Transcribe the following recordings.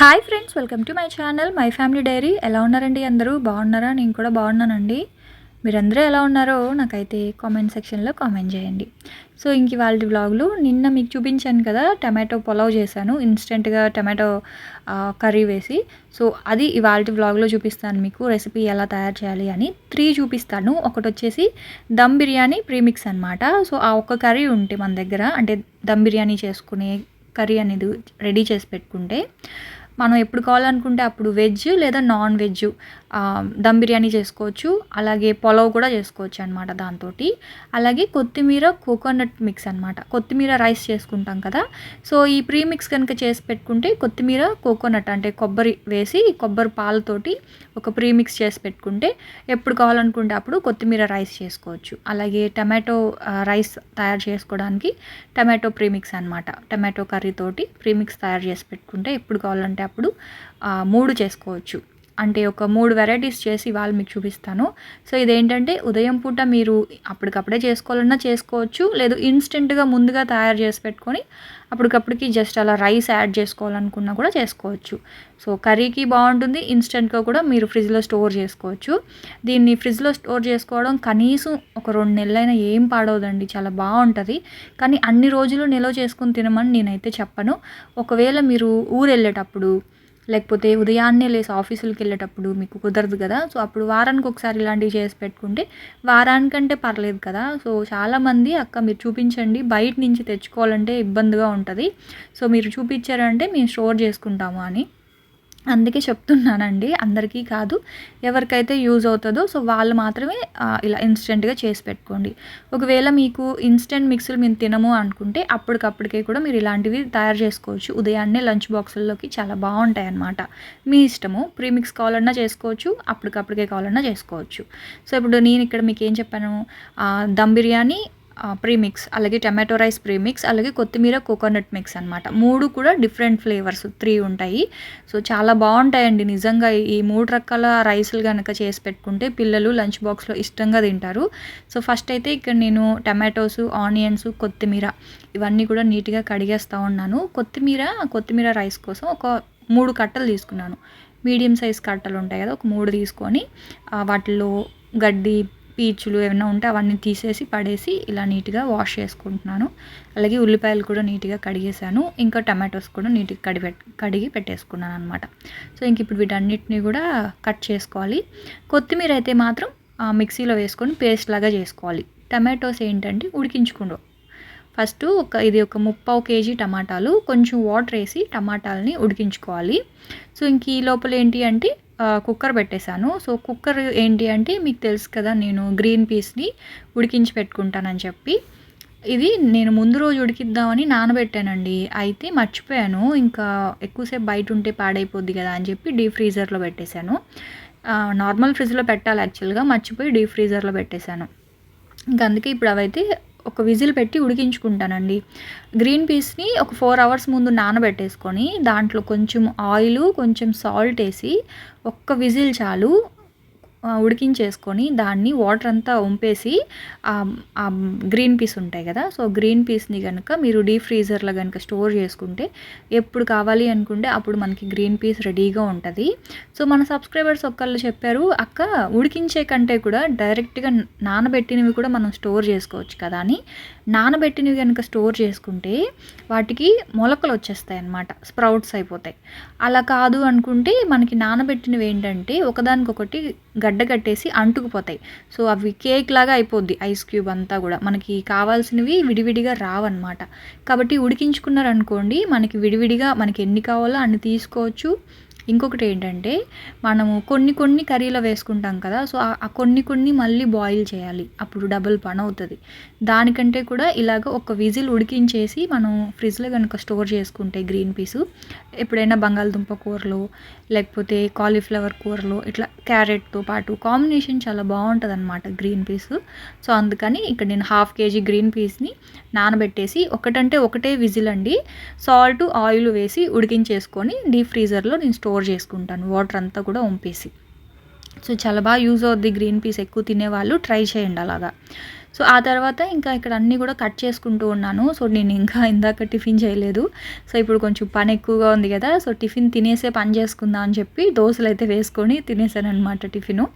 Hi friends welcome to my channel my family diary ఎలా ఉన్నారండి అందరూ? బాగున్నారా? నేను కూడా బాగున్నానండి. మీరందరూ ఎలా ఉన్నారో నాకైతే కామెంట్ సెక్షన్లో కామెంట్ చేయండి. సో ఇంక వాళ్ళ వ్లాగ్లు నిన్న మీకు చూపించాను కదా టమాటో పొలావ్ చేశాను. ఇన్స్టెంట్గా టమాటో కర్రీ వేసి. సో అది ఇవాళ వ్లాగ్లో చూపిస్తాను మీకు రెసిపీ ఎలా తయారు చేయాలి అని. త్రీ చూపిస్తాను. ఒకటి వచ్చేసి దమ్ బిర్యానీ ప్రీమిక్స్ అనమాట సో ఆ ఒక్క కర్రీ ఉంటే మన దగ్గర అంటే దమ్ బిర్యానీ చేసుకునే కర్రీ అనేది రెడీ చేసి పెట్టుకుంటే. మనం ఎప్పుడు కావాలనుకుంటే అప్పుడు వెజ్ లేదా నాన్ వెజ్ దమ్ బిర్యానీ చేసుకోవచ్చు అలాగే పొలవ్ కూడా చేసుకోవచ్చు అనమాట దాంతో అలాగే కొత్తిమీర కోకోనట్ మిక్స్ అనమాట కొత్తిమీర రైస్ చేసుకుంటాం కదా. సో ఈ ప్రీ మిక్స్ కనుక చేసి పెట్టుకుంటే కొత్తిమీర కోకోనట్ అంటే కొబ్బరి వేసి కొబ్బరి పాలతోటి ఒక ప్రీ మిక్స్ చేసి పెట్టుకుంటే ఎప్పుడు కావాలనుకుంటే అప్పుడు కొత్తిమీర రైస్ చేసుకోవచ్చు. అలాగే టమాటో రైస్ తయారు చేసుకోవడానికి టమాటో ప్రీమిక్స్ అనమాట టమాటో కర్రీతోటి ప్రీమిక్స్ తయారు చేసి పెట్టుకుంటే ఎప్పుడు కావాలంటే అప్పుడు మూడు చేసుకోవచ్చు. అంటే ఒక మూడు వెరైటీస్ చేసి వాళ్ళు మీకు చూపిస్తాను. సో ఇదేంటంటే ఉదయం పూట మీరు అప్పటికప్పుడే చేసుకోవాలన్నా చేసుకోవచ్చు. లేదు ఇన్స్టెంట్గా ముందుగా తయారు చేసి పెట్టుకొని అప్పటికప్పటికి జస్ట్ అలా రైస్ యాడ్ చేసుకోవాలనుకున్నా కూడా చేసుకోవచ్చు. సో కర్రీకి బాగుంటుంది. ఇన్స్టెంట్గా కూడా మీరు ఫ్రిడ్జ్లో స్టోర్ చేసుకోవచ్చు. దీన్ని ఫ్రిడ్జ్లో స్టోర్ చేసుకోవడం కనీసం ఒక రెండు నెలలైనా ఏం పాడవదండి. చాలా బాగుంటుంది. కానీ అన్ని రోజులు నిల్వ చేసుకుని తినమని నేనైతే చెప్పను. ఒకవేళ మీరు ఊరు వెళ్ళేటప్పుడు లేకపోతే ఉదయాన్నే లేసి ఆఫీసులకు వెళ్ళేటప్పుడు మీకు కుదరదు కదా. సో అప్పుడు వారానికి ఒకసారి ఇలాంటివి చేసి పెట్టుకుంటే వారానికంటే పర్లేదు కదా. సో చాలామంది అక్క మీరు చూపించండి బయట నుంచి తెచ్చుకోవాలంటే ఇబ్బందిగా ఉంటుంది. సో మీరు చూపించారంటే మేము స్టోర్ చేసుకుంటాము అని. అందుకే చెప్తున్నానండి అందరికీ కాదు ఎవరికైతే యూజ్ అవుతుందో సో వాళ్ళు మాత్రమే ఇలా ఇన్స్టెంట్గా చేసి పెట్టుకోండి. ఒకవేళ మీకు ఇన్స్టెంట్ మిక్సీలు మేము తినము అనుకుంటే అప్పటికప్పటికే కూడా మీరు ఇలాంటివి తయారు చేసుకోవచ్చు. ఉదయాన్నే లంచ్ బాక్సుల్లోకి చాలా బాగుంటాయి అన్నమాట మీ ఇష్టము ప్రీమిక్స్ కావాలన్నా చేసుకోవచ్చు అప్పటికప్పటికే కావాలన్నా చేసుకోవచ్చు. సో ఇప్పుడు నేను ఇక్కడ మీకు ఏం చెప్పాను దమ్ బిర్యానీ ప్రీమిక్స్ అలాగే టమాటో రైస్ ప్రీమిక్స్ అలాగే కొత్తిమీర కోకోనట్ మిక్స్ అనమాట మూడు కూడా డిఫరెంట్ ఫ్లేవర్స్ త్రీ ఉంటాయి. సో చాలా బాగుంటాయండి. నిజంగా ఈ మూడు రకాల రైస్లు కనుక చేసి పెట్టుకుంటే పిల్లలు లంచ్ బాక్స్లో ఇష్టంగా తింటారు. సో ఫస్ట్ అయితే ఇక్కడ నేను టమాటోస్ ఆనియన్స్ కొత్తిమీర ఇవన్నీ కూడా నీట్గా కడిగేస్తూ ఉన్నాను. కొత్తిమీర కొత్తిమీర రైస్ కోసం ఒక మూడు కట్టలు తీసుకున్నాను. మీడియం సైజ్ కట్టలు ఉంటాయి కదా ఒక మూడు తీసుకొని వాటిలో గడ్డి పీచులు ఏమైనా ఉంటే అవన్నీ తీసేసి పడేసి ఇలా నీట్గా వాష్ చేసుకుంటున్నాను. అలాగే ఉల్లిపాయలు కూడా నీట్గా కడిగేసాను ఇంకా టమాటోస్ కూడా నీట్గా కడిగి కడిగి పెట్టేసుకున్నాను అనమాట సో ఇంక ఇప్పుడు వీటన్నిటిని కూడా కట్ చేసుకోవాలి. కొత్తిమీర అయితే మాత్రం మిక్సీలో వేసుకొని పేస్ట్ లాగా చేసుకోవాలి. టమాటోస్ ఏంటంటే ఉడికించుకుండు. ఫస్ట్ ఒక ఇది ఒక ముప్పావు కేజీ టమాటాలు కొంచెం వాటర్ వేసి టమాటాలని ఉడికించుకోవాలి. సో ఇంక ఈ లోపల ఏంటి అంటే కుక్కర్ పెట్టేశాను. సో కుక్కర్ ఏంటి అంటే మీకు తెలుసు కదా నేను గ్రీన్ పీస్ని ఉడికించి పెట్టుకుంటానని చెప్పి. ఇది నేను ముందు రోజు ఉడికిద్దామని నానబెట్టానండి. అయితే మర్చిపోయాను. ఇంకా ఎక్కువసేపు బయట ఉంటే పాడైపోద్ది కదా అని చెప్పి డీప్ ఫ్రీజర్లో పెట్టేశాను. నార్మల్ ఫ్రిడ్జ్లో పెట్టాలి యాక్చువల్గా. మర్చిపోయి డీప్ ఫ్రీజర్లో పెట్టేశాను. ఇంకా అందుకే ఇప్పుడు అవైతే ఒక విజిల్ పెట్టి ఉడికించుకుంటానండి. గ్రీన్ పీస్ని ఒక ఫోర్ అవర్స్ ముందు నానబెట్టేసుకొని దాంట్లో కొంచెం ఆయిల్ కొంచెం సాల్ట్ వేసి ఒక్క విజిల్ చాలు. ఉడికించేసుకొని దాన్ని వాటర్ అంతా వంపేసి గ్రీన్ పీస్ ఉంటాయి కదా సో గ్రీన్ పీస్ని కనుక మీరు డీప్ ఫ్రీజర్లో కనుక స్టోర్ చేసుకుంటే ఎప్పుడు కావాలి అనుకుంటే అప్పుడు మనకి గ్రీన్ పీస్ రెడీగా ఉంటుంది. సో మన సబ్స్క్రైబర్స్ ఒక్కళ్ళు చెప్పారు అక్క ఉడికించే కంటే కూడా డైరెక్ట్గా నానబెట్టినవి కూడా మనం స్టోర్ చేసుకోవచ్చు కదా అని. నానబెట్టినవి కనుక స్టోర్ చేసుకుంటే వాటికి మొలకలు వచ్చేస్తాయి అన్నమాట స్ప్రౌట్స్ అయిపోతాయి. అలా కాదు అనుకుంటే మనకి నానబెట్టినవి ఏంటంటే ఒకదానికొకటి గడ్డ కట్టేసి అంటుకుపోతాయి. సో అవి కేక్ లాగా అయిపోద్ది ఐస్ క్యూబ్ అంతా కూడా. మనకి కావాల్సినవి విడివిడిగా రావన్నమాట. కాబట్టి ఉడికించుకున్నారనుకోండి మనకి విడివిడిగా మనకి ఎన్ని కావాలో అన్ని తీసుకోవచ్చు. ఇంకొకటి ఏంటంటే మనము కొన్ని కొన్ని కర్రీలో వేసుకుంటాం కదా సో ఆ కొన్ని కొన్ని మళ్ళీ బాయిల్ చేయాలి. అప్పుడు డబుల్ పని అవుతుంది. దానికంటే కూడా ఇలాగ ఒక విజిల్ ఉడికించేసి మనం ఫ్రిడ్జ్లో కనుక స్టోర్ చేసుకుంటే గ్రీన్ పీసు ఎప్పుడైనా బంగాళదుంప కూరలో లేకపోతే కాలీఫ్లవర్ కూరలో ఇట్లా క్యారెట్తో పాటు కాంబినేషన్ చాలా బాగుంటుంది అనమాట గ్రీన్ పీస్. సో అందుకని ఇక్కడ నేను హాఫ్ కేజీ గ్రీన్ పీస్ని నానబెట్టేసి ఒకటంటే ఒకటే విజిల్ అండి సాల్ట్ ఆయిల్ వేసి ఉడికించేసుకొని డీప్ ఫ్రీజర్లో నేను స్టోర్ చేసుకుంటాను వాటర్ అంతా కూడా వంపేసి. సో చాలా బాగా యూజ్ అవుద్ది గ్రీన్ పీస్ ఎక్కువ తినేవాళ్ళు ట్రై చేయండి అలాగా. సో ఆ తర్వాత ఇంకా ఇక్కడ అన్నీ కూడా కట్ చేసుకుంటూ ఉన్నాను. సో నేను ఇంకా ఇందాక టిఫిన్ చేయలేదు. సో ఇప్పుడు కొంచెం పని ఎక్కువగా ఉంది కదా సో టిఫిన్ తినేసే పని చేసుకుందాం అని చెప్పి దోశలు అయితే వేసుకొని తినేసాను అనమాట టిఫిను.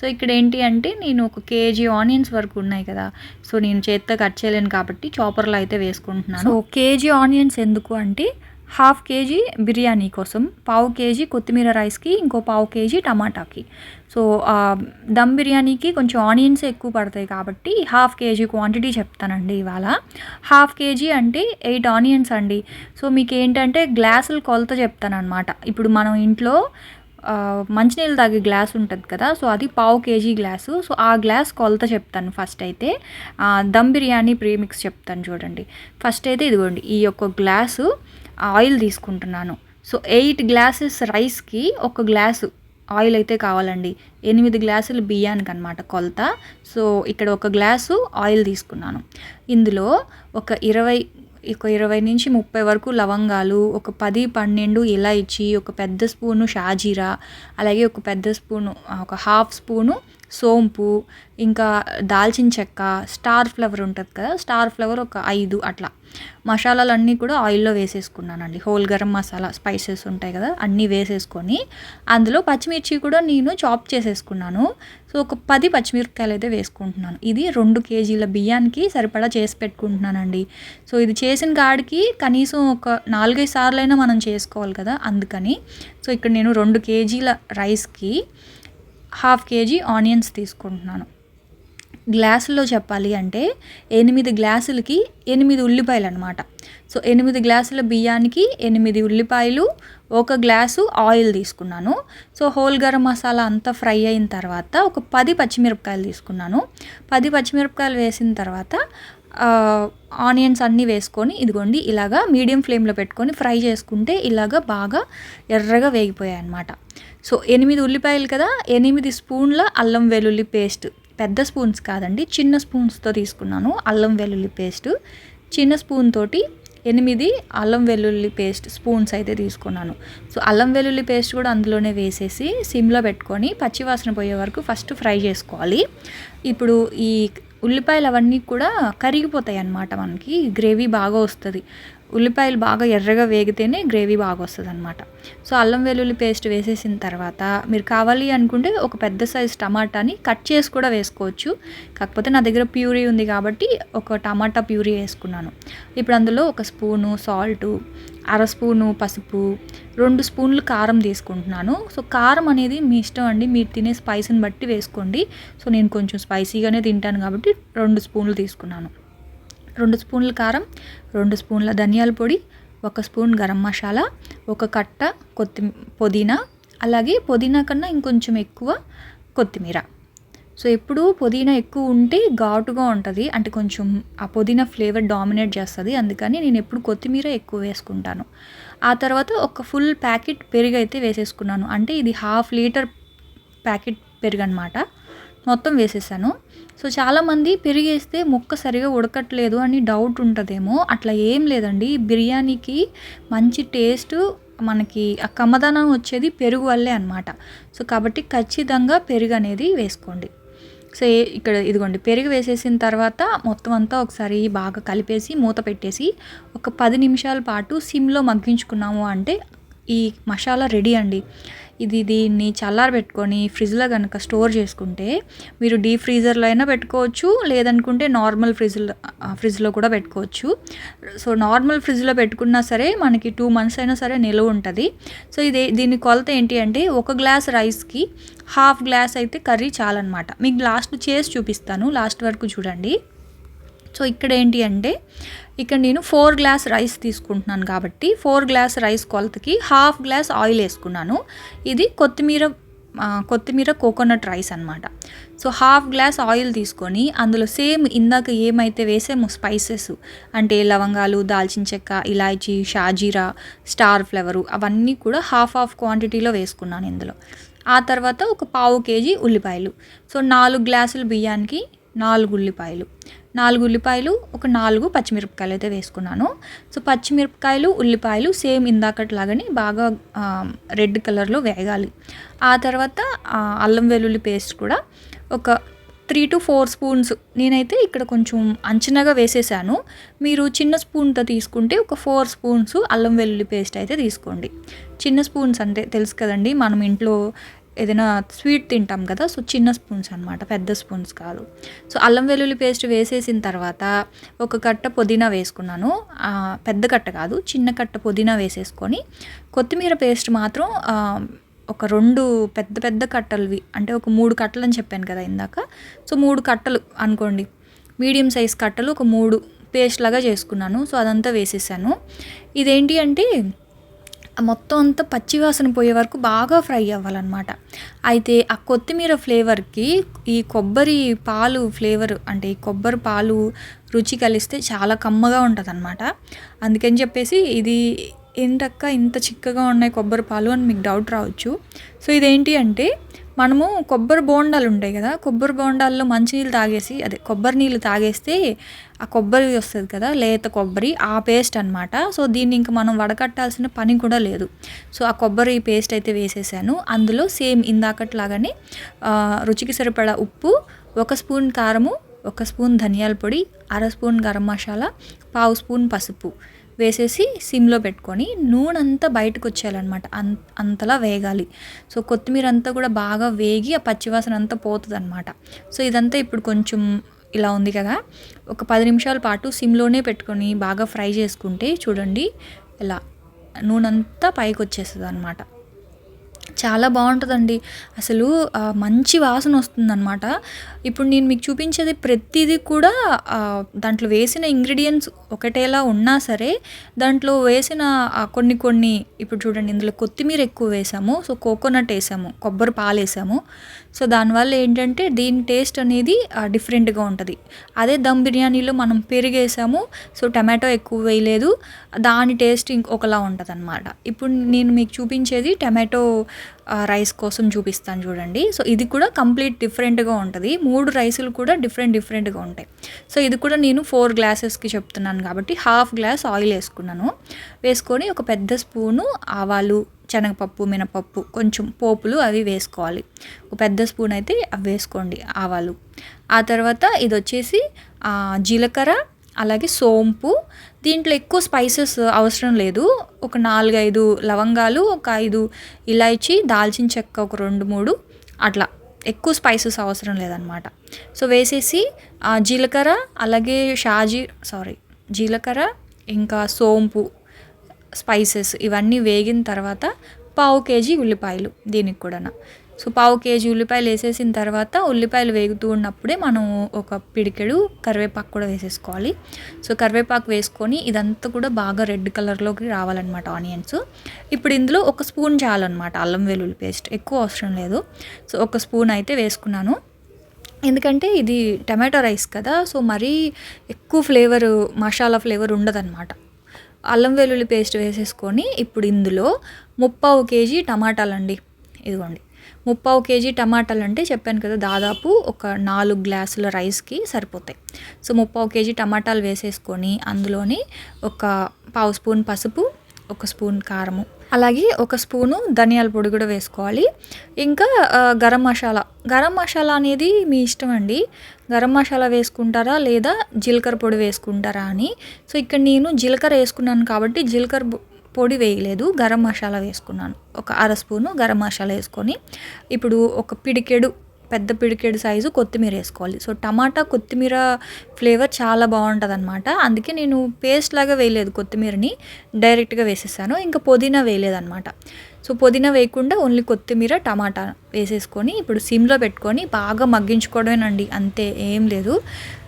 సో ఇక్కడ ఏంటి అంటే నేను ఒక కేజీ ఆనియన్స్ వరకు ఉన్నాయి కదా సో నేను చేత్తో కట్ చేయలేను కాబట్టి చాపర్లో అయితే వేసుకుంటున్నాను. సో కేజీ ఆనియన్స్ ఎందుకు అంటే హాఫ్ కేజీ బిర్యానీ కోసం పావు కేజీ కొత్తిమీర రైస్కి ఇంకో పావు కేజీ టమాటాకి. సో దమ్ బిర్యానీకి కొంచెం ఆనియన్స్ ఎక్కువ పడతాయి కాబట్టి హాఫ్ కేజీ క్వాంటిటీ చెప్తానండి ఇవాళ. హాఫ్ కేజీ అంటే ఎయిట్ ఆనియన్స్ అండి. సో మీకు ఏంటంటే గ్లాసులు కొలత చెప్తానమాట ఇప్పుడు మనం ఇంట్లో మంచినీళ్ళు తాగే గ్లాస్ ఉంటుంది కదా సో అది పావు కేజీ గ్లాసు. సో ఆ గ్లాస్ కొలత చెప్తాను ఫస్ట్ అయితే. దమ్ బిర్యానీ ప్రీమిక్స్ చెప్తాను చూడండి. ఫస్ట్ అయితే ఇదిగోండి ఈ యొక్క గ్లాసు ఆయిల్ తీసుకుంటున్నాను. సో ఎయిట్ గ్లాసెస్ రైస్కి ఒక గ్లాసు ఆయిల్ అయితే కావాలండి. ఎనిమిది గ్లాసులు బియ్యానికి అనమాట కొలత. సో ఇక్కడ ఒక గ్లాసు ఆయిల్ తీసుకున్నాను. ఇందులో ఒక ఇరవై ఒక ఇరవై నుంచి ముప్పై వరకు లవంగాలు ఒక పది పన్నెండు ఇలాచి ఒక పెద్ద స్పూను షాజీరా అలాగే ఒక పెద్ద స్పూను ఒక హాఫ్ స్పూను సోంపు ఇంకా దాల్చిన చెక్క స్టార్ ఫ్లవర్ ఉంటుంది కదా స్టార్ ఫ్లవర్ ఒక ఐదు అట్లా. మసాలాలన్నీ కూడా ఆయిల్లో వేసేసుకున్నానండి. హోల్ గరం మసాలా స్పైసెస్ ఉంటాయి కదా అన్నీ వేసేసుకొని అందులో పచ్చిమిర్చి కూడా నేను చాప్ చేసేసుకున్నాను. సో ఒక పది పచ్చిమిరపకాయలు అయితే వేసుకుంటున్నాను. ఇది రెండు కేజీల బియ్యానికి సరిపడా చేసి పెట్టుకుంటున్నానండి. సో ఇది చేసిన కాడికి కనీసం ఒక నాలుగైదు సార్లైనా మనం చేసుకోవాలి కదా అందుకని. సో ఇక్కడ నేను రెండు కేజీల రైస్కి హాఫ్ కేజీ ఆనియన్స్ తీసుకుంటున్నాను. గ్లాసుల్లో చెప్పాలి అంటే ఎనిమిది గ్లాసులకి ఎనిమిది ఉల్లిపాయలు అనమాట సో ఎనిమిది గ్లాసుల బియ్యానికి ఎనిమిది ఉల్లిపాయలు ఒక గ్లాసు ఆయిల్ తీసుకున్నాను. సో హోల్ గరం మసాలా అంతా ఫ్రై అయిన తర్వాత ఒక పది పచ్చిమిరపకాయలు తీసుకున్నాను. పది పచ్చిమిరపకాయలు వేసిన తర్వాత ఆనియన్స్ అన్నీ వేసుకొని ఇదిగోండి ఇలాగా మీడియం ఫ్లేమ్లో పెట్టుకొని ఫ్రై చేసుకుంటే ఇలాగా బాగా ఎర్రగా వేగిపోయాయి అనమాట సో ఎనిమిది ఉల్లిపాయలు కదా ఎనిమిది స్పూన్ల అల్లం వెల్లుల్లి పేస్ట్ పెద్ద స్పూన్స్ కాదండి చిన్న స్పూన్స్తో తీసుకున్నాను అల్లం వెల్లుల్లి పేస్ట్. చిన్న స్పూన్ తోటి ఎనిమిది అల్లం వెల్లుల్లి పేస్ట్ స్పూన్స్ అయితే తీసుకున్నాను. సో అల్లం వెల్లుల్లి పేస్ట్ కూడా అందులోనే వేసేసి సిమ్లో పెట్టుకొని పచ్చివాసన పోయే వరకు ఫస్ట్ ఫ్రై చేసుకోవాలి. ఇప్పుడు ఈ ఉల్లిపాయలు అవన్నీ కూడా కరిగిపోతాయి అన్నమాట మనకి గ్రేవీ బాగా వస్తుంది. ఉల్లిపాయలు బాగా ఎర్రగా వేగితేనే గ్రేవీ బాగా వస్తుంది అనమాట సో అల్లం వెల్లుల్లి పేస్ట్ వేసేసిన తర్వాత మీరు కావాలి అనుకుంటే ఒక పెద్ద సైజ్ టమాటాని కట్ చేసి కూడా వేసుకోవచ్చు. కాకపోతే నా దగ్గర ప్యూరీ ఉంది కాబట్టి ఒక టమాటా ప్యూరీ వేసుకున్నాను. ఇప్పుడు అందులో ఒక స్పూను సాల్టు అర స్పూను పసుపు రెండు స్పూన్లు కారం తీసుకుంటున్నాను. సో కారం అనేది మీ ఇష్టం అండి. మీరు తినే స్పైస్ని బట్టి వేసుకోండి. సో నేను కొంచెం స్పైసీగానే తింటాను కాబట్టి రెండు స్పూన్లు తీసుకున్నాను. రెండు స్పూన్ల కారం రెండు స్పూన్ల ధనియాల పొడి ఒక స్పూన్ గరం మసాలా ఒక కట్ట కొత్తి పుదీనా అలాగే పుదీనా కన్నా ఇంకొంచెం ఎక్కువ కొత్తిమీర. సో ఎప్పుడు పుదీనా ఎక్కువ ఉంటే ఘాటుగా ఉంటుంది. అంటే కొంచెం ఆ పుదీనా ఫ్లేవర్ డామినేట్ చేస్తుంది. అందుకని నేను ఎప్పుడు కొత్తిమీర ఎక్కువ వేసుకుంటాను. ఆ తర్వాత ఒక ఫుల్ ప్యాకెట్ పెరుగు అయితే వేసేసుకున్నాను. అంటే ఇది హాఫ్ లీటర్ ప్యాకెట్ పెరుగు అనమాట మొత్తం వేసేసాను. సో చాలామంది పెరిగేస్తే వేస్తే ముక్క సరిగా ఉడకట్లేదు అని డౌట్ ఉంటుందేమో. అట్లా ఏం లేదండి. బిర్యానీకి మంచి టేస్ట్ మనకి ఆ కమ్మదనం వచ్చేది పెరుగు వల్లే అనమాట సో కాబట్టి ఖచ్చితంగా పెరుగు అనేది వేసుకోండి. సో ఇక్కడ ఇదిగోండి పెరుగు వేసేసిన తర్వాత మొత్తం అంతా ఒకసారి బాగా కలిపేసి మూత పెట్టేసి ఒక పది నిమిషాల పాటు సిమ్లో మగ్గించుకున్నాము అంటే ఈ మసాలా రెడీ అండి. ఇది దీన్ని చల్లారబెట్టుకొని ఫ్రిడ్జ్లో కనుక స్టోర్ చేసుకుంటే మీరు డీప్ ఫ్రీజర్లో అయినా పెట్టుకోవచ్చు లేదనుకుంటే నార్మల్ ఫ్రిడ్జ్లో ఫ్రిడ్జ్లో కూడా పెట్టుకోవచ్చు. సో నార్మల్ ఫ్రిడ్జ్లో పెట్టుకున్నా సరే మనకి టూ మంత్స్ అయినా సరే నిలువ ఉంటుంది. సో ఇది దీని కొలత ఏంటి అంటే ఒక గ్లాస్ రైస్కి హాఫ్ గ్లాస్ అయితే కర్రీ చాలన్నమాట. మీకు లాస్ట్ చేసి చూపిస్తాను లాస్ట్ వరకు చూడండి. సో ఇక్కడ ఏంటి అంటే ఇక్కడ నేను ఫోర్ గ్లాస్ రైస్ తీసుకుంటున్నాను కాబట్టి ఫోర్ గ్లాస్ రైస్ కొలతకి హాఫ్ గ్లాస్ ఆయిల్ వేసుకున్నాను. ఇది కొత్తిమీర కొత్తిమీర కోకోనట్ రైస్ అనమాట సో హాఫ్ గ్లాస్ ఆయిల్ తీసుకొని అందులో సేమ్ ఇందాక ఏమైతే వేసామో స్పైసెస్ అంటే లవంగాలు దాల్చిన చెక్క ఇలాచీ షాజీరా స్టార్ ఫ్లవరు అవన్నీ కూడా హాఫ్ హాఫ్ క్వాంటిటీలో వేసుకున్నాను ఇందులో. ఆ తర్వాత ఒక పావు కేజీ ఉల్లిపాయలు. సో నాలుగు గ్లాసులు బియ్యానికి నాలుగు ఉల్లిపాయలు. నాలుగు ఉల్లిపాయలు ఒక నాలుగు పచ్చిమిరపకాయలు అయితే వేసుకున్నాను. సో పచ్చిమిరపకాయలు ఉల్లిపాయలు సేమ్ ఇందాకట్లాగని బాగా రెడ్ కలర్లో వేగాలి. ఆ తర్వాత అల్లం వెల్లుల్లి పేస్ట్ కూడా ఒక త్రీ టు ఫోర్ స్పూన్స్ నేనైతే ఇక్కడ కొంచెం అంచనాగా వేసేసాను. మీరు చిన్న స్పూన్తో తీసుకుంటే ఒక ఫోర్ స్పూన్స్ అల్లం వెల్లుల్లి పేస్ట్ అయితే తీసుకోండి. చిన్న స్పూన్స్ అంటే తెలుసు కదండి మనం ఇంట్లో ఏదైనా స్వీట్ తింటాం కదా సో చిన్న స్పూన్స్ అనమాట పెద్ద స్పూన్స్ కాదు. సో అల్లం వెల్లుల్లి పేస్ట్ వేసేసిన తర్వాత ఒక కట్ట పుదీనా వేసుకున్నాను. పెద్ద కట్ట కాదు చిన్న కట్ట పుదీనా వేసేసుకొని కొత్తిమీర పేస్ట్ మాత్రం ఒక రెండు పెద్ద పెద్ద కట్టలువి అంటే ఒక మూడు కట్టలు అని చెప్పాను కదా ఇందాక. సో మూడు కట్టలు అనుకోండి మీడియం సైజ్ కట్టలు ఒక మూడు పేస్ట్ లాగా చేసుకున్నాను. సో అదంతా వేసేసాను. ఇదేంటి అంటే మొత్తం అంతా పచ్చివాసన పోయే వరకు బాగా ఫ్రై అవ్వాలన్నమాట. అయితే ఆ కొత్తిమీర ఫ్లేవర్కి ఈ కొబ్బరి పాలు ఫ్లేవర్ అంటే ఈ కొబ్బరి పాలు రుచి కలిస్తే చాలా కమ్మగా ఉంటుంది అనమాట అందుకని చెప్పేసి ఇది ఏంటక్క ఇంత చిక్కగా ఉన్నాయి కొబ్బరి పాలు అని మీకు డౌట్ రావచ్చు. సో ఇదేంటి అంటే మనము కొబ్బరి బోండాలు ఉంటాయి కదా కొబ్బరి బోండాల్లో మంచినీళ్ళు తాగేసి అదే కొబ్బరి నీళ్ళు తాగేస్తే ఆ కొబ్బరి వస్తుంది కదా లేత కొబ్బరి ఆ పేస్ట్ అనమాట సో దీన్ని ఇంకా మనం వడకట్టాల్సిన పని కూడా లేదు. సో ఆ కొబ్బరి పేస్ట్ అయితే వేసేసాను. అందులో సేమ్ ఇందాకట్లాగానే రుచికి సరిపడా ఉప్పు ఒక స్పూన్ కారము ఒక స్పూన్ ధనియాల పొడి అర స్పూన్ గరం మసాలా పావు స్పూన్ పసుపు. వేసేసి సిమ్లో పెట్టుకొని నూనె అంతా బయటకు వచ్చేయాలన్నమాట అంత అంతలా వేగాలి. సో కొత్తిమీర అంతా కూడా బాగా వేగి ఆ పచ్చివాసన అంతా పోతుంది అనమాట సో ఇదంతా ఇప్పుడు కొంచెం ఇలా ఉంది కదా. ఒక పది నిమిషాల పాటు సిమ్లోనే పెట్టుకొని బాగా ఫ్రై చేసుకుంటే చూడండి ఇలా నూనె అంతా పైకి వచ్చేస్తుంది అనమాట చాలా బాగుంటుందండి. అసలు మంచి వాసన వస్తుందన్నమాట. ఇప్పుడు నేను మీకు చూపించేది ప్రతిదీ కూడా దాంట్లో వేసిన ఇంగ్రీడియంట్స్ ఒకటేలా ఉన్నా సరే దాంట్లో వేసిన కొన్ని కొన్ని ఇప్పుడు చూడండి ఇందులో కొత్తిమీర ఎక్కువ వేసాము. సో కోకోనట్ వేసాము కొబ్బరి పాలు వేసాము సో దానివల్ల ఏంటంటే దీని టేస్ట్ అనేది డిఫరెంట్గా ఉంటుంది. అదే దమ్ బిర్యానీలో మనం పెరిగేసాము సో టమాటో ఎక్కువ వేయలేదు. దాని టేస్ట్ ఇంకొకలా ఉంటుంది అనమాట ఇప్పుడు నేను మీకు చూపించేది టమాటో రైస్ కోసం చూపిస్తాను చూడండి. సో ఇది కూడా కంప్లీట్ డిఫరెంట్గా ఉంటుంది. మూడు రైసులు కూడా డిఫరెంట్ డిఫరెంట్గా ఉంటాయి. సో ఇది కూడా నేను ఫోర్ గ్లాసెస్కి చెప్తున్నాను కాబట్టి హాఫ్ గ్లాస్ ఆయిల్ వేసుకున్నాను. వేసుకొని ఒక పెద్ద స్పూను ఆవాలు శనగపప్పు మినపప్పు కొంచెం పోపులు అవి వేసుకోవాలి. ఒక పెద్ద స్పూన్ అయితే అవి వేసుకోండి ఆవాలు. ఆ తర్వాత ఇది వచ్చేసి జీలకర్ర అలాగే సోంపు. దీంట్లో ఎక్కువ స్పైసెస్ అవసరం లేదు. ఒక నాలుగైదు లవంగాలు ఒక ఐదు ఇలాచి దాల్చిన చెక్క ఒక రెండు మూడు అట్లా. ఎక్కువ స్పైసెస్ అవసరం లేదనమాట. సో వేసేసి జీలకర్ర అలాగే షాజీ సారీ జీలకర్ర ఇంకా సోంపు స్పైసెస్ ఇవన్నీ వేగిన తర్వాత పావు కేజీ ఉల్లిపాయలు దీనికి కూడా సో పావు కేజీ ఉల్లిపాయలు వేసేసిన తర్వాత ఉల్లిపాయలు వేగుతూ ఉన్నప్పుడే మనం ఒక పిడికెడు కరివేపాకు కూడా వేసేసుకోవాలి. సో కరివేపాకు వేసుకొని ఇదంతా కూడా బాగా రెడ్ కలర్లోకి రావాలన్నమాట ఆనియన్స్. ఇప్పుడు ఇందులో ఒక స్పూన్ చాలన్నమాట అల్లం వెల్లుల్లి పేస్ట్. ఎక్కువ అవసరం లేదు. సో ఒక స్పూన్ అయితే వేసుకున్నాను. ఎందుకంటే ఇది టమాటో రైస్ కదా సో మరీ ఎక్కువ ఫ్లేవర్ మసాలా ఫ్లేవర్ ఉండదన్నమాట. అల్లం వెల్లుల్లి పేస్ట్ వేసేసుకొని ఇప్పుడు ఇందులో ముప్పావు కేజీ టమాటాలండి. ఇదిగోండి. ముప్పావు కేజీ టమాటాలు అంటే చెప్పాను కదా దాదాపు ఒక నాలుగు గ్లాసుల రైస్కి సరిపోతాయి. సో ముప్పావు కేజీ టమాటాలు వేసేసుకొని అందులోని ఒక పావు స్పూన్ పసుపు ఒక స్పూన్ కారము అలాగే ఒక స్పూను ధనియాల పొడి కూడా వేసుకోవాలి. ఇంకా గరం మసాలా. గరం మసాలా అనేది మీ ఇష్టం అండి. గరం మసాలా వేసుకుంటారా లేదా జీలకర్ర పొడి వేసుకుంటారా అని. సో ఇక్కడ నేను జీలకర్ర వేసుకున్నాను కాబట్టి జీలకర్ర పొడి వేయలేదు. గరం మసాలా వేసుకున్నాను. ఒక అర స్పూను గరం మసాలా వేసుకొని. ఇప్పుడు ఒక పిడికెడు పెద్ద పిడికెడు సైజు కొత్తిమీర వేసుకోవాలి. సో టమాటా కొత్తిమీర ఫ్లేవర్ చాలా బాగుంటుంది అనమాట అందుకే నేను పేస్ట్ లాగా వేయలేదు కొత్తిమీరని. డైరెక్ట్గా వేసేసాను. ఇంకా పుదీనా వేయలేదన్నమాట. సో పుదీనా వేయకుండా ఓన్లీ కొత్తిమీర టమాటా వేసేసుకొని ఇప్పుడు సిమ్లో పెట్టుకొని బాగా మగ్గించుకోవడమేనండి. అంతే ఏం లేదు.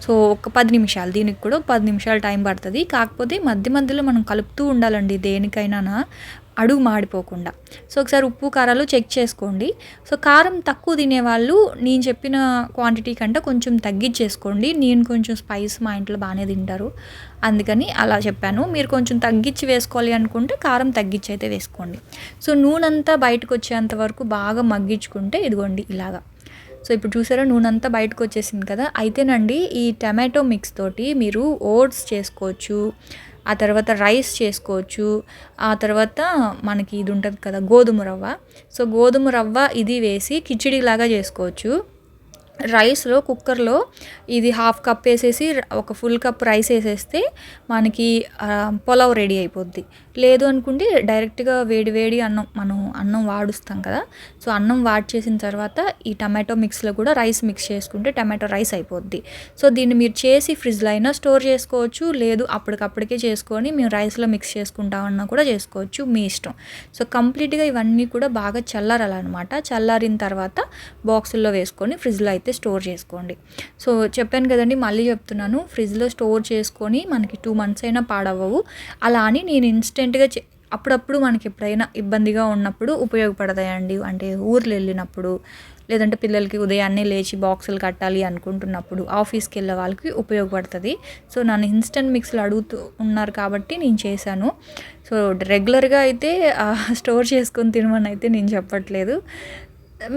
సో ఒక పది నిమిషాలు. దీనికి కూడా పది నిమిషాలు టైం పడుతుంది. కాకపోతే మధ్య మధ్యలో మనం కలుపుతూ ఉండాలండి దేనికైనా అడుగు మాడిపోకుండా. సో ఒకసారి ఉప్పు కారాలు చెక్ చేసుకోండి. సో కారం తక్కువ తినేవాళ్ళు నేను చెప్పిన క్వాంటిటీ కంటే కొంచెం తగ్గించేసుకోండి. నేను కొంచెం స్పైస్ మా ఇంట్లో బాగానే తింటారు. అందుకని అలా చెప్పాను. మీరు కొంచెం తగ్గించి వేసుకోవాలి అనుకుంటే కారం తగ్గించి అయితే వేసుకోండి. సో నూనె అంతా బయటకు వచ్చేంత వరకు బాగా మగ్గించుకుంటే ఇదిగోండి ఇలాగా. సో ఇప్పుడు చూసారా నూనె అంతా బయటకు వచ్చేసింది కదా. అయితేనండి ఈ టమాటో మిక్స్ తోటి మీరు ఓట్స్ చేసుకోవచ్చు ఆ తర్వాత రైస్ చేసుకోవచ్చు. ఆ తర్వాత మనకి ఇది ఉంటుంది కదా గోధుమ రవ్వ. సో గోధుమ రవ్వ ఇది వేసి కిచిడి లాగా చేసుకోవచ్చు. రైస్లో కుక్కర్లో ఇది హాఫ్ కప్ వేసేసి ఒక ఫుల్ కప్ రైస్ వేసేస్తే మనకి పులావ్ రెడీ అయిపోద్ది. లేదు అనుకుంటే డైరెక్ట్గా వేడి వేడి అన్నం మనం అన్నం వాడుస్తాం కదా. సో అన్నం వాడి చేసిన తర్వాత ఈ టమాటో మిక్స్లో కూడా రైస్ మిక్స్ చేసుకుంటే టమాటో రైస్ అయిపోద్ది. సో దీన్ని మీరు చేసి ఫ్రిడ్జ్లో అయినా స్టోర్ చేసుకోవచ్చు లేదు అప్పటికప్పటికే చేసుకొని మేము రైస్లో మిక్స్ చేసుకుంటామన్నా కూడా చేసుకోవచ్చు మీ ఇష్టం. సో కంప్లీట్గా ఇవన్నీ కూడా బాగా చల్లారాలన్నమాట. చల్లారిన తర్వాత బాక్సుల్లో వేసుకొని ఫ్రిడ్జ్లో అయితే స్టోర్ చేసుకోండి. సో చెప్పాను కదండి మళ్ళీ చెప్తున్నాను ఫ్రిడ్జ్లో స్టోర్ చేసుకొని మనకి టూ మంత్స్ అయినా పాడవవు అలా అని నేను ఇన్స్టెంట్గా అప్పుడప్పుడు మనకి ఎప్పుడైనా ఇబ్బందిగా ఉన్నప్పుడు ఉపయోగపడతాయండి. అంటే ఊర్లు వెళ్ళినప్పుడు లేదంటే పిల్లలకి ఉదయాన్నే లేచి బాక్సులు కట్టాలి అనుకుంటున్నప్పుడు ఆఫీస్కి వెళ్ళే వాళ్ళకి ఉపయోగపడుతుంది. సో నన్ను ఇన్స్టెంట్ మిక్స్లు అడుగుతూ ఉన్నారు కాబట్టి నేను చేశాను. సో రెగ్యులర్గా అయితే స్టోర్ చేసుకొని తినమని అయితే నేను చెప్పట్లేదు.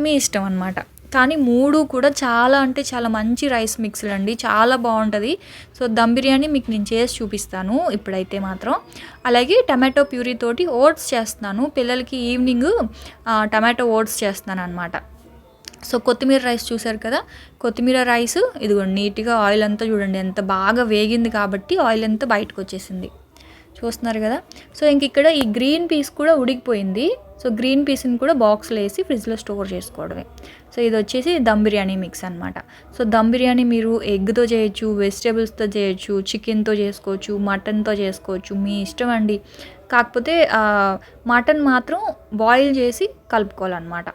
మీ ఇష్టం అనమాట కానీ మూడు కూడా చాలా అంటే చాలా మంచి రైస్ మిక్స్లు అండి చాలా బాగుంటుంది. సో దమ్ బిర్యానీ మీకు నేను చేసి చూపిస్తాను ఇప్పుడైతే మాత్రం. అలాగే టమాటో ప్యూరీ తోటి ఓట్స్ చేస్తున్నాను. పిల్లలకి ఈవినింగ్ టమాటో ఓట్స్ చేస్తున్నాను అనమాట సో కొత్తిమీర రైస్ చూసారు కదా? కొత్తిమీర రైస్ ఇదిగోండి నీట్గా ఆయిల్ అంతా చూడండి. ఎంత బాగా వేగింది కాబట్టి ఆయిల్ అంతా బయటకు వచ్చేసింది చూస్తున్నారు కదా? సో ఇంక ఇక్కడ ఈ గ్రీన్ పీస్ కూడా ఉడికిపోయింది. సో గ్రీన్ పీస్ని కూడా బాక్స్లో వేసి ఫ్రిడ్జ్లో స్టోర్ చేసుకోవడమే. సో ఇది వచ్చేసి దమ్ బిర్యానీ మిక్స్ అనమాట సో దమ్ బిర్యానీ మీరు ఎగ్తో చేయొచ్చు వెజిటేబుల్స్తో చేయొచ్చు చికెన్తో చేసుకోవచ్చు మటన్తో చేసుకోవచ్చు మీ ఇష్టం అండి. కాకపోతే మటన్ మాత్రం బాయిల్ చేసి కలుపుకోవాలన్నమాట.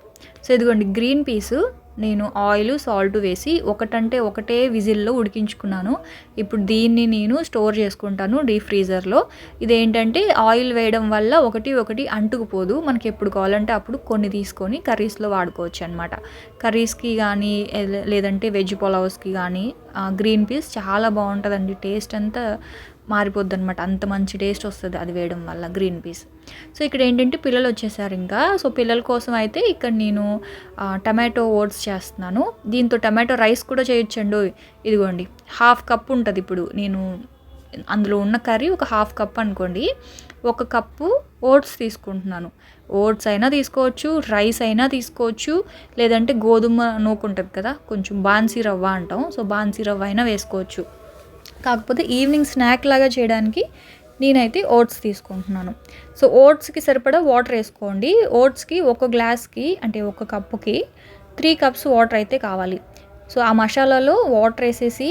సో ఇదిగోండి గ్రీన్ పీసు. నేను ఆయిల్ సాల్ట్ వేసి ఒకటంటే ఒకటే విజిల్లో ఉడికించుకున్నాను. ఇప్పుడు దీన్ని నేను స్టోర్ చేసుకుంటాను డీప్ ఫ్రీజర్లో. ఇదేంటంటే ఆయిల్ వేయడం వల్ల ఒకటి ఒకటి అంటుకుపోదు. మనకి ఎప్పుడు కావాలంటే అప్పుడు కొన్ని తీసుకొని కర్రీస్లో వాడుకోవచ్చు అనమాట కర్రీస్కి కానీ లేదంటే వెజ్ పొలావ్స్కి కానీ గ్రీన్ పీస్ చాలా బాగుంటుందండి. టేస్ట్ అంతా మారిపోద్ది అనమాట అంత మంచి టేస్ట్ వస్తుంది అది వేయడం వల్ల గ్రీన్ పీస్. సో ఇక్కడ ఏంటంటే పిల్లలు వచ్చేసారు ఇంకా. సో పిల్లల కోసం అయితే ఇక్కడ నేను టమాటో ఓట్స్ చేస్తున్నాను. దీంతో టమాటో రైస్ కూడా చేయొచ్చండు ఇదిగోండి. హాఫ్ కప్ ఉంటుంది ఇప్పుడు నేను అందులో ఉన్న కర్రీ ఒక హాఫ్ కప్ అనుకోండి. ఒక కప్పు ఓట్స్ తీసుకుంటున్నాను. ఓట్స్ అయినా తీసుకోవచ్చు రైస్ అయినా తీసుకోవచ్చు లేదంటే గోధుమ నూకు ఉంటుంది కదా. కొంచెం బాన్సీ రవ్వ అంటాం. సో బాన్సీ రవ్వ అయినా వేసుకోవచ్చు. కాకపోతే ఈవినింగ్ స్నాక్ లాగా చేయడానికి నేనైతే ఓట్స్ తీసుకుంటున్నాను. సో ఓట్స్కి సరిపడా వాటర్ వేసుకోండి. ఓట్స్కి ఒక గ్లాస్కి అంటే ఒక కప్పుకి త్రీ కప్స్ వాటర్ అయితే కావాలి. సో ఆ మసాలాలో వాటర్ వేసేసి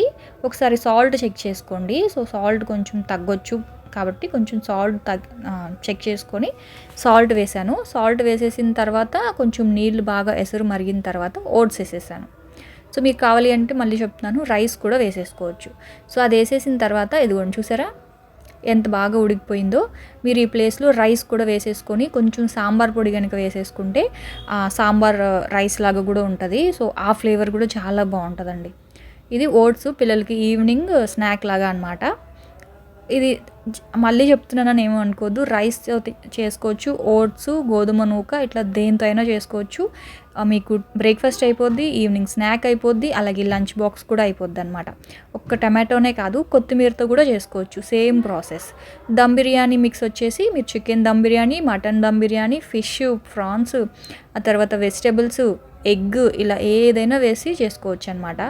ఒకసారి సాల్ట్ చెక్ చేసుకోండి. సో సాల్ట్ కొంచెం తగ్గొచ్చు కాబట్టి కొంచెం సాల్ట్ తగ్ చెక్ చేసుకొని సాల్ట్ వేసాను. సాల్ట్ వేసేసిన తర్వాత కొంచెం నీళ్ళు బాగా ఎసరు మరిగిన తర్వాత ఓట్స్ వేసేసాను. సో మీకు కావాలి అంటే మళ్ళీ చెప్తున్నాను రైస్ కూడా వేసేసుకోవచ్చు. సో అది వేసేసిన తర్వాత ఇదిగోండి చూసారా? ఎంత బాగా ఉడికిపోయిందో. మీరు ఈ ప్లేస్లో రైస్ కూడా వేసేసుకొని కొంచెం సాంబార్ పొడి కనుక వేసేసుకుంటే సాంబార్ రైస్ లాగా కూడా ఉంటుంది. సో ఆ ఫ్లేవర్ కూడా చాలా బాగుంటుందండి. ఇది ఓట్స్ పిల్లలకి ఈవినింగ్ స్నాక్ లాగా అనమాట ఇది మళ్ళీ చెప్తున్నానని ఏమో అనుకోద్దు రైస్ చేసుకోవచ్చు. ఓట్స్ గోధుమ నూక ఇట్లా దేంతో అయినా చేసుకోవచ్చు. మీకు బ్రేక్ఫాస్ట్ అయిపోద్ది ఈవినింగ్ స్నాక్ అయిపోద్ది అలాగే లంచ్ బాక్స్ కూడా అయిపోద్ది అనమాట ఒక్క టమాటోనే కాదు కొత్తిమీరతో కూడా చేసుకోవచ్చు. Same process. Dum biryani mix వచ్చేసి మీరు chicken dum biryani mutton dum biryani fish prawns ఆ తర్వాత వెజిటేబుల్స్ ఎగ్ ఇలా ఏదైనా వేసి చేసుకోవచ్చు అనమాట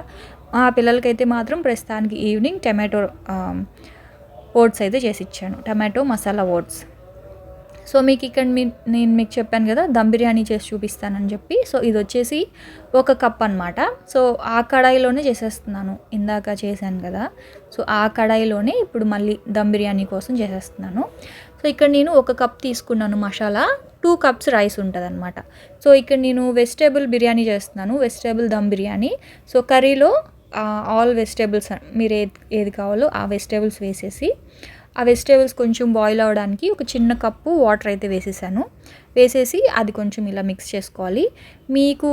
ఆ పిల్లలకైతే మాత్రం ప్రస్తుతానికి ఈవినింగ్ టమాటో ఓట్స్ అయితే చేసి ఇచ్చాను టమాటో మసాలా ఓట్స్. సో మీకు ఇక్కడ మీ నేను మీకు చెప్పాను కదా దమ్ బిర్యానీ చేసి చూపిస్తానని చెప్పి. సో ఇది వచ్చేసి ఒక కప్ అనమాట సో ఆ కడాయిలోనే చేసేస్తున్నాను. ఇందాక చేశాను కదా. సో ఆ కడాయిలోనే ఇప్పుడు మళ్ళీ దమ్ బిర్యానీ కోసం చేసేస్తున్నాను. సో ఇక్కడ నేను ఒక కప్ తీసుకున్నాను మసాలా. టూ కప్స్ రైస్ ఉంటుంది అనమాట సో ఇక్కడ నేను వెజిటేబుల్ బిర్యానీ చేస్తున్నాను. వెజిటేబుల్ దమ్ బిర్యానీ. సో కర్రీలో ఆల్ వెజిటేబుల్స్ మీరు ఏది ఏది కావాలో ఆ వెజిటేబుల్స్ వేసేసి ఆ వెజిటేబుల్స్ కొంచెం బాయిల్ అవ్వడానికి ఒక చిన్న కప్పు వాటర్ అయితే వేసేసాను. వేసేసి అది కొంచెం ఇలా మిక్స్ చేసుకోవాలి. మీకు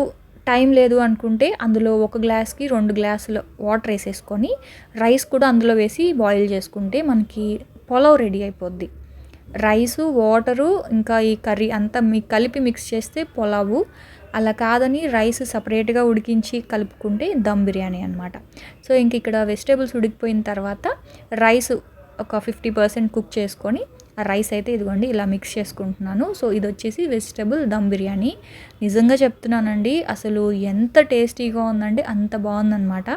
టైం లేదు అనుకుంటే అందులో ఒక గ్లాస్కి రెండు గ్లాసులు వాటర్ వేసేసుకొని రైస్ కూడా అందులో వేసి బాయిల్ చేసుకుంటే మనకి పొలవ్ రెడీ అయిపోద్ది. రైసు వాటరు ఇంకా ఈ కర్రీ అంతా మీ కలిపి మిక్స్ చేస్తే పొలావు అలా కాదని రైస్ సపరేట్గా ఉడికించి కలుపుకుంటే దమ్ బిర్యానీ అనమాట సో ఇంక ఇక్కడ వెజిటేబుల్స్ ఉడికిపోయిన తర్వాత రైస్ ఒక ఫిఫ్టీ పర్సెంట్ కుక్ చేసుకొని ఆ రైస్ అయితే ఇదిగోండి ఇలా మిక్స్ చేసుకుంటున్నాను. సో ఇది వచ్చేసి వెజిటేబుల్ దమ్ బిర్యానీ. నిజంగా చెప్తున్నానండి అసలు ఎంత టేస్టీగా ఉందంటే అంత బాగుందన్నమాట.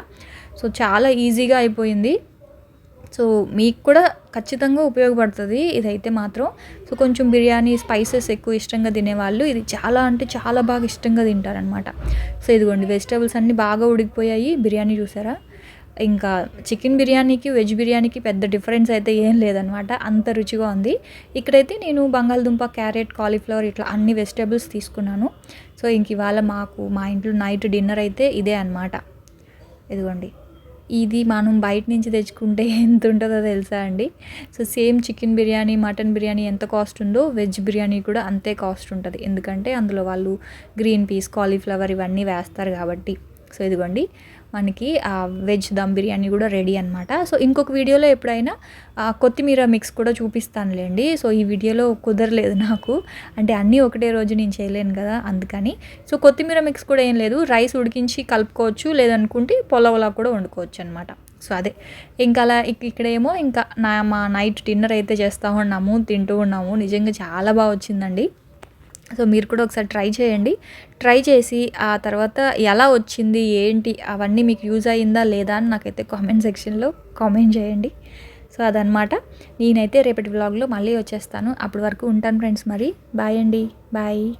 సో చాలా ఈజీగా అయిపోయింది. సో మీకు కూడా ఖచ్చితంగా ఉపయోగపడుతుంది ఇదైతే మాత్రం. సో కొంచెం బిర్యానీ స్పైసెస్ ఎక్కువ ఇష్టంగా తినేవాళ్ళు. ఇది చాలా అంటే చాలా బాగా ఇష్టంగా తింటారనమాట సో ఇదిగోండి వెజిటేబుల్స్ అన్నీ బాగా ఉడికిపోయాయి. బిర్యానీ చూసారా? ఇంకా చికెన్ బిర్యానీకి వెజ్ బిర్యానీకి పెద్ద డిఫరెన్స్ అయితే ఏం లేదనమాట అంత రుచిగా ఉంది. ఇక్కడైతే నేను బంగాళదుంప క్యారెట్ కాలీఫ్లవర్ ఇట్లా అన్ని వెజిటేబుల్స్ తీసుకున్నాను. సో ఇంక ఇవాళ మాకు మా ఇంట్లో నైట్ డిన్నర్ అయితే ఇదే అనమాట ఇదిగోండి. ఇది మనం బయట నుంచి తెచ్చుకుంటే ఎంత ఉంటుందో తెలుసా అండి? So same chicken biryani mutton biryani ఎంత కాస్ట్ ఉందో వెజ్ బిర్యానీ కూడా అంతే కాస్ట్ ఉంటుంది. ఎందుకంటే అందులో వాళ్ళు గ్రీన్ పీస్ కాలీఫ్లవర్ ఇవన్నీ వేస్తారు కాబట్టి. సో ఇదిగోండి. మనకి వెజ్ దమ్ బిర్యానీ కూడా రెడీ అనమాట సో ఇంకొక వీడియోలో ఎప్పుడైనా కొత్తిమీర మిక్స్ కూడా చూపిస్తానులేండి. సో ఈ వీడియోలో కుదరలేదు నాకు. అంటే అన్నీ ఒకటే రోజు నేను చేయలేను కదా అందుకని. సో కొత్తిమీర మిక్స్ కూడా ఏం లేదు. రైస్ ఉడికించి కలుపుకోవచ్చు లేదనుకుంటే పొలవలా కూడా వండుకోవచ్చు అనమాట సో అదే. ఇంకా అలా ఇక్కడేమో ఇంకా నా మా నైట్ డిన్నర్ అయితే చేస్తూ ఉన్నాము తింటూ ఉన్నాము. నిజంగా చాలా బాగా వచ్చిందండి. సో మీరు కూడా ఒకసారి ట్రై చేయండి. ట్రై చేసి ఆ తర్వాత ఎలా వచ్చింది ఏంటి అవన్నీ మీకు యూజ్ అయ్యిందా లేదా అని నాకైతే కామెంట్ సెక్షన్లో కామెంట్ చేయండి. సో అదనమాట నేనైతే రేపటి వ్లాగ్లో మళ్ళీ వచ్చేస్తాను. అప్పటి వరకు ఉంటాను ఫ్రెండ్స్ మరి. బాయ్ అండి. బాయ్.